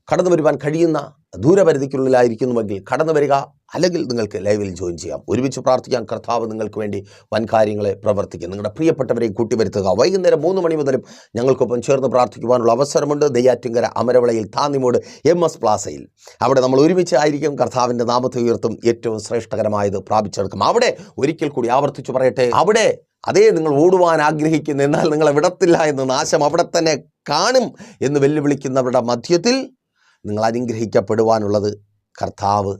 കടന്നു വരുവാൻ കഴിയുന്ന ദൂരപരിധിക്കുള്ളിലായിരിക്കുന്നുവെങ്കിൽ കടന്നു വരിക അല്ലെങ്കിൽ നിങ്ങൾക്ക് ലൈവിൽ ജോയിൻ ചെയ്യാം. ഒരുമിച്ച് പ്രാർത്ഥിക്കാം കർത്താവ് നിങ്ങൾക്ക് വേണ്ടി വൻ കാര്യങ്ങളെ പ്രവർത്തിക്കും. നിങ്ങളുടെ പ്രിയപ്പെട്ടവരെയും കൂട്ടിവരുത്തുക. വൈകുന്നേരം മൂന്ന് മണി മുതലും ഞങ്ങൾക്കൊപ്പം ചേർന്ന് പ്രാർത്ഥിക്കുവാനുള്ള അവസരമുണ്ട്. നെയ്യാറ്റിങ്കര അമരവളയിൽ താന്നിമോട് എം എസ് പ്ലാസയിൽ. അവിടെ നമ്മൾ ഒരുമിച്ച് ആയിരിക്കും. കർത്താവിന്റെ നാമത്തെ ഉയർത്തും. ഏറ്റവും ശ്രേഷ്ഠകരമായത് പ്രാപിച്ചെടുക്കും. അവിടെ ഒരിക്കൽ കൂടി ആവർത്തിച്ചു പറയട്ടെ. അവിടെ അതേ നിങ്ങൾ ഓടുവാൻ ആഗ്രഹിക്കുന്നു എന്നാൽ നിങ്ങളെ വിടത്തില്ല എന്ന് നാശം അവിടെ തന്നെ കാണും എന്ന് വെല്ലുവിളിക്കുന്നവരുടെ മധ്യത്തിൽ നിങ്ങൾ അനുഗ്രഹിക്കപ്പെടുവാനുള്ളത് കർത്താവ്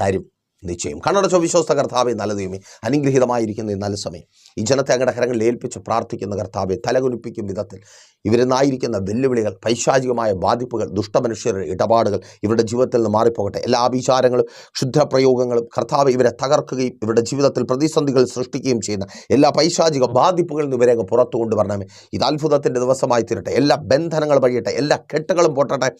തരും. നിശ്ചയം. കണ്ണടച്ചോ വിശ്വസ്ത കർത്താവെ നല്ല ദൈവമേ. അനുഗ്രഹീതമായിരിക്കുന്ന ഈ നല്ല സമയം. ഈ ജനത്തെ അങ്ങടെ കരങ്ങളിൽ ഏൽപ്പിച്ച് പ്രാർത്ഥിക്കുന്ന കർത്താവെ തലകുലിപ്പിക്കും വിധത്തിൽ ഇവരെന്നായിരിക്കുന്ന വെല്ലുവിളികൾ പൈശാചികമായ ബാധിപ്പുകൾ ദുഷ്ടമനുഷ്യരുടെ ഇടപാടുകൾ ഇവരുടെ ജീവിതത്തിൽ നിന്ന് മാറിപ്പോകട്ടെ. എല്ലാ അഭിചാരങ്ങളും ക്ഷുദ്രപ്രയോഗങ്ങളും കർത്താവ് ഇവരെ തകർക്കുകയും ഇവരുടെ ജീവിതത്തിൽ പ്രതിസന്ധികൾ സൃഷ്ടിക്കുകയും ചെയ്യുന്ന എല്ലാ പൈശാചിക ബാധിപ്പുകളിൽ നിന്ന് ഇവരെ അങ്ങ് പുറത്തു കൊണ്ടുവരണമേ. ഇത് അത്ഭുതത്തിന്റെ ദിവസമായി തീരട്ടെ. എല്ലാ ബന്ധനങ്ങളും വഴിയട്ടെ. എല്ലാ കെട്ടുകളും പൊട്ടട്ടെ.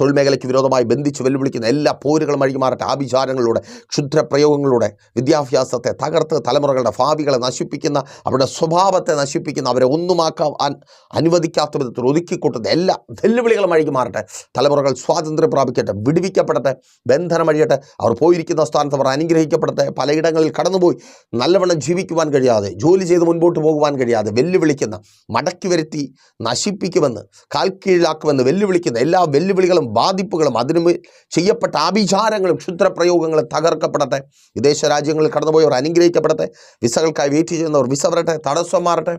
തൊഴിൽ മേഖലയ്ക്ക് വിരോധമായി ബന്ധിച്ച് വെല്ലുവിളിക്കുന്ന എല്ലാ പോരുകളും വഴി മാറട്ടെ. ആഭിചാരങ്ങളിലൂടെ ക്ഷുദ്രപ്രയോഗങ്ങളിലൂടെ വിദ്യാഭ്യാസത്തെ തകർത്ത് തലമുറകളുടെ ഭാവികളെ നശിപ്പിക്കുന്ന അവരുടെ സ്വഭാവത്തെ നശിപ്പിക്കുന്ന അവരെ ഒന്നുമാക്കാൻ അനുവദിക്കാത്ത വിധത്തിൽ ഒതുക്കിക്കൂട്ടുന്ന എല്ലാ വെല്ലുവിളികളും വഴിക്ക് മാറട്ടെ തലമുറകൾ സ്വാതന്ത്ര്യം പ്രാപിക്കട്ടെ വിടുവിക്കപ്പെടട്ടെ ബന്ധനം അഴിയട്ടെ അവർ പോയിരിക്കുന്ന സ്ഥാനത്ത് അവർ അനുഗ്രഹിക്കപ്പെടട്ടെ പലയിടങ്ങളിൽ കടന്നുപോയി നല്ലവണ്ണം ജീവിക്കുവാൻ കഴിയാതെ ജോലി ചെയ്ത് മുൻപോട്ട് പോകുവാൻ കഴിയാതെ വെല്ലുവിളിക്കുന്ന മടക്കി വരുത്തി നശിപ്പിക്കുമെന്ന് കാൽ കീഴിലാക്കുമെന്ന് വെല്ലുവിളിക്കുന്ന എല്ലാ വെല്ലുവിളികളും ബാധിപ്പുകളും അതിനു ചെയ്യപ്പെട്ട ആഭിചാരങ്ങളും ക്ഷുദ്രപ്രയോഗങ്ങളും തകർക്കപ്പെടട്ടെ. വിദേശ രാജ്യങ്ങളിൽ കടന്നുപോയവർ അനുഗ്രഹിക്കപ്പെടട്ടെ. വിസകൾക്കായി വെയിറ്റ് ചെയ്യുന്നവർ വിസ വരട്ടെ തടസ്സം മാറട്ടെ.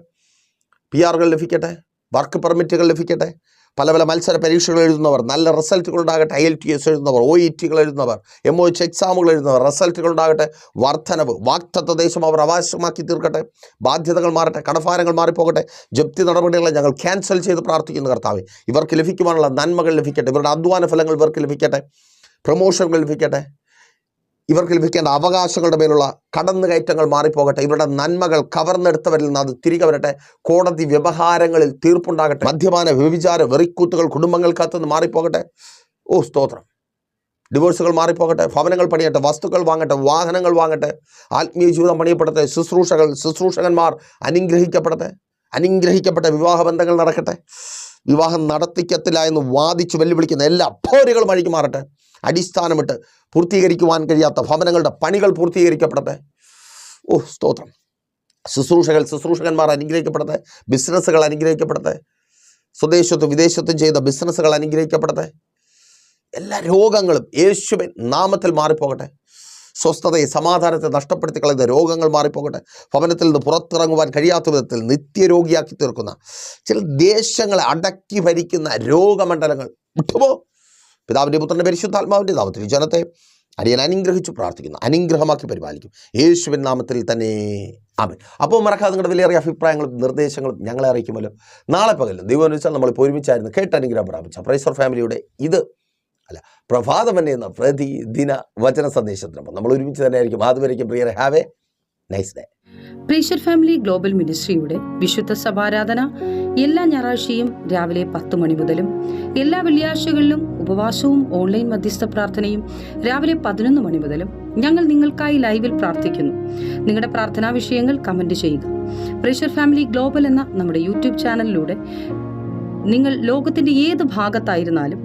പി ആറുകൾ ലഭിക്കട്ടെ. വർക്ക് പെർമിറ്റുകൾ ലഭിക്കട്ടെ. പല പല മത്സര പരീക്ഷകൾ എഴുതുന്നവർ നല്ല റിസൾട്ടുകൾ ഉണ്ടാകട്ടെ ഐ എൽ ടി എസ് എഴുതുന്നവർ ഒ ഇ ടികൾ എഴുതുന്നവർ എം ഒ എച്ച് എക്സാമുകൾ എഴുതുന്നവർ റിസൾട്ടുകൾ ഉണ്ടാകട്ടെ വർധനവ് വാക്തത്വ ദേശം അവർ അവകാശമാക്കി തീർക്കട്ടെ ബാധ്യതകൾ മാറട്ടെ കടഭാരങ്ങൾ മാറിപ്പോകട്ടെ ജപ്തി നടപടികളെ ഞങ്ങൾ ക്യാൻസൽ ചെയ്ത് പ്രാർത്ഥിക്കുന്നു കർത്താവ്. ഇവർക്ക് ലഭിക്കുവാനുള്ള നന്മകൾ ലഭിക്കട്ടെ ഇവരുടെ അധ്വാന ഫലങ്ങൾ ഇവർക്ക് ലഭിക്കട്ടെ പ്രൊമോഷനുകൾ ലഭിക്കട്ടെ. ഇവർക്ക് ലഭിക്കേണ്ട അവകാശങ്ങളുടെ മേലുള്ള കടന്നുകയറ്റങ്ങൾ മാറിപ്പോകട്ടെ. ഇവരുടെ നന്മകൾ കവർന്നെടുത്തവരിൽ നിന്ന് അത് തിരികെ വരട്ടെ. കോടതി വ്യവഹാരങ്ങളിൽ തീർപ്പുണ്ടാകട്ടെ. മദ്യപാന വ്യഭിചാര വെറിക്കൂത്തുകൾ കുടുംബങ്ങൾക്കകത്തുനിന്ന് മാറിപ്പോകട്ടെ. ഓ സ്തോത്രം. ഡിവോഴ്സുകൾ മാറിപ്പോകട്ടെ. ഭവനങ്ങൾ പണിയട്ടെ. വസ്തുക്കൾ വാങ്ങട്ടെ. വാഹനങ്ങൾ വാങ്ങട്ടെ. ആത്മീയ ജീവിതം പണിയപ്പെടട്ടെ. ശുശ്രൂഷകൾ ശുശ്രൂഷകന്മാർ അനുഗ്രഹിക്കപ്പെടട്ടെ. അനുഗ്രഹിക്കപ്പെട്ട വിവാഹ ബന്ധങ്ങൾ നടക്കട്ടെ. വിവാഹം നടത്തിക്കത്തില്ല എന്ന് വാദിച്ച് വെല്ലുവിളിക്കുന്ന എല്ലാ പോരുകളും അഴിക്കു മാറട്ടെ. അടിസ്ഥാനമിട്ട് പൂർത്തീകരിക്കുവാൻ കഴിയാത്ത ഭവനങ്ങളുടെ പണികൾ പൂർത്തീകരിക്കപ്പെടട്ടെ. ഓ സ്തോത്രം. ശുശ്രൂഷകൾ ശുശ്രൂഷകന്മാർ അനുഗ്രഹിക്കപ്പെടട്ടെ. ബിസിനസ്സുകൾ അനുഗ്രഹിക്കപ്പെടട്ടെ. സ്വദേശത്തും വിദേശത്തും ചെയ്ത ബിസിനസ്സുകൾ അനുഗ്രഹിക്കപ്പെടട്ടെ. എല്ലാ രോഗങ്ങളും യേശുവിൻ നാമത്തിൽ മാറിപ്പോകട്ടെ. സ്വസ്ഥതയെ സമാധാനത്തെ നഷ്ടപ്പെടുത്തി കളയുന്ന രോഗങ്ങൾ മാറിപ്പോകട്ടെ. ഭവനത്തിൽ നിന്ന് പുറത്തിറങ്ങുവാൻ കഴിയാത്ത വിധത്തിൽ നിത്യരോഗിയാക്കി തീർക്കുന്ന ചില ദേശങ്ങളെ അടക്കി ഭരിക്കുന്ന രോഗമണ്ഡലങ്ങൾ. വിട്ടുപോ. പിതാവിന്റെ പുത്രന്റെ പരിശുദ്ധാത്മാവിന്റെ നാമത്തിൽ ജനത്തെ അടിയൻ അനുഗ്രഹിച്ചു പ്രാർത്ഥിക്കുന്നു. അനുഗ്രഹമാക്കി പരിപാലിക്കും. യേശുവിൻ നാമത്തിൽ തന്നെ. ആമൻ. അപ്പോൾ മറക്കാതെ നിങ്ങളുടെ വിലയേറിയ അഭിപ്രായങ്ങളും നിർദ്ദേശങ്ങളും ഞങ്ങളെ അറിയിക്കുമല്ലോ. നാളെ പകലും ദൈവം വെച്ചാൽ നമ്മൾ ഇപ്പോൾ ഒരുമിച്ചായിരുന്നു കേട്ട് അനുഗ്രഹം പ്രാപിച്ച. പ്രൈസർ ഫാമിലിയുടെ ഇത് അല്ല പ്രഭാതമന്നെ എന്ന പ്രതിദിന വചന സന്ദേശത്തിനൊപ്പം നമ്മൾ ഒരുമിച്ച് തന്നെ ആയിരിക്കും അതുവരേക്കും prior have a nice day pressure family global മിനിസ്ട്രിയുടെ വിശുദ്ധ സഭാരാധന എല്ലാ ഞായറാഴ്ചയും രാവിലെ പത്ത് മണി മുതലും എല്ലാ വെള്ളിയാഴ്ചകളിലും ഉപവാസവും ഓൺലൈൻ മധ്യസ്ഥ പ്രാർത്ഥനയും രാവിലെ പതിനൊന്ന് മണി മുതലും ഞങ്ങൾ നിങ്ങൾക്കായി ലൈവിൽ പ്രാർത്ഥിക്കുന്നു. നിങ്ങളുടെ പ്രാർത്ഥനാ വിഷയങ്ങൾ കമന്റ് ചെയ്യുക. പ്രീഷർ ഫാമിലി ഗ്ലോബൽ എന്ന നമ്മുടെ യൂട്യൂബ് ചാനലിലൂടെ നിങ്ങൾ ലോകത്തിന്റെ ഏത് ഭാഗത്തായിരുന്നാലും